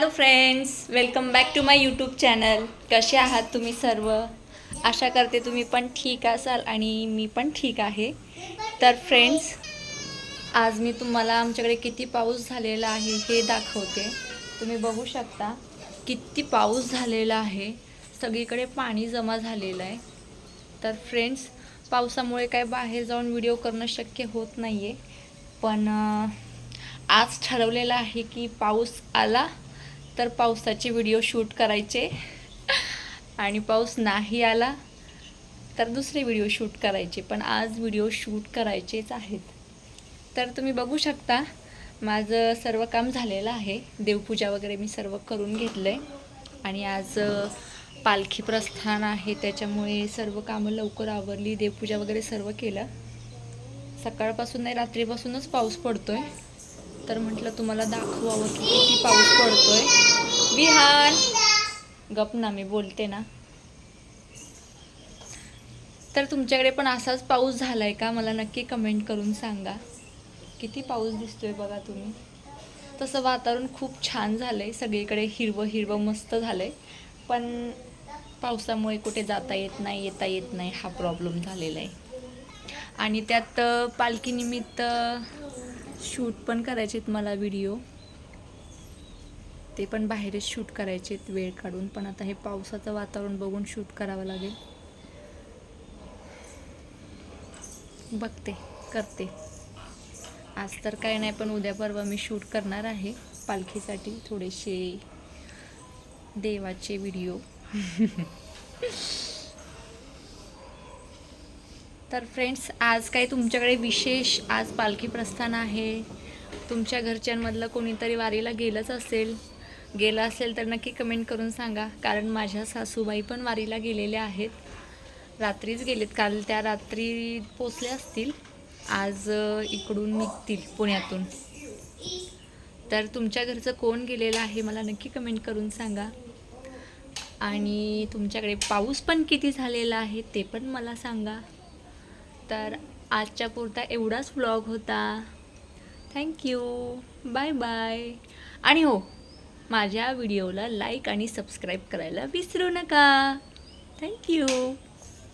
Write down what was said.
Hello friends welcome back to my YouTube channel कसे आहात तुम्ही सर्व? आशा करते तुम्ही पण ठीक असाल आणि मी पण ठीक आहे. तर फ्रेंड्स आज मी तुम्हाला आमच्याकडे किती पाऊस झालेला आहे हे दाखवते. तुम्ही बघू शकता किती पाऊस झालेला आहे. सगळीकडे पाणी जमा झालेलं आहे. तर फ्रेंड्स पावसामुळे काय बाहेर जाऊन व्हिडिओ करणं शक्य होत नाही आहे पण आज ठरवलेलं आहे की पाऊस आला तर पावसाचे व्हिडिओ शूट करायचे. आणि पाऊस नाही आला तर दुसरे व्हिडिओ शूट करायचे. पण आज व्हिडिओ शूट करायचेच आहेत. तर तुम्ही बघू शकता माझं सर्व काम झालेलं आहे. देवपूजा वगैरे मी सर्व करून घेतलं आहे आणि आज पालखी प्रस्थान आहे. त्याच्यामुळे सर्व कामं लवकर आवरली. देवपूजा वगैरे सर्व केलं. सकाळपासून नाही रात्रीपासूनच पाऊस पडतो आहे तर म्हटलं तुम्हाला दाखवावं की किती पाऊस पडतोय. विहान गप ना मी बोलते ना. तर तुमच्याकडे पण असाच पाऊस झालाय का? मला नक्की कमेंट करून सांगा. किती पाऊस दिसतोय बघा तुम्ही. तसं वातावरण खूप छान झालंय. सगळीकडे हिरवं हिरवं मस्त झालंय. पण पावसामुळे कुठे जाता येत नाही येता येत नाही. हा प्रॉब्लेम झालेला आहे. आणि त्यात पालखीनिमित्त शूट पण करायचे आहेत मला व्हिडिओ. ते पण बाहेरच शूट करायचे आहेत वेळ काढून पण आता हे पावसाचं वातावरण बघून शूट करावं लागेल. बघते करते. आज तर काय नाही पण उद्या परवा मी शूट करणार आहे पालखीसाठी थोडेसे देवाचे व्हिडिओ. तर फ्रेंड्स आज काय तुमच्याकडे विशेष आज पालखी प्रस्थान आहे. तुमच्या घरच्यांमधलं कोणीतरी वारीला गेलंच असेल. गेलं असेल तर नक्की कमेंट करून सांगा. कारण माझ्या सासूबाई पण वारीला गेलेल्या आहेत. रात्रीच गेलेत. काल त्या रात्री पोचल्या असतील. आज इकडून निघतील पुण्यातून. तर तुमच्या घरचं कोण गेलेलं आहे मला नक्की कमेंट करून सांगा. आणि तुमच्याकडे पाऊस पण किती झालेला आहे ते पण मला सांगा. तर आजच्या पुरता एवढाच व्लॉग होता. थँक्यू बाय बाय आणि हो माझ्या व्हिडिओला लाईक आणि सबस्क्राईब करायला विसरू नका. थँक्यू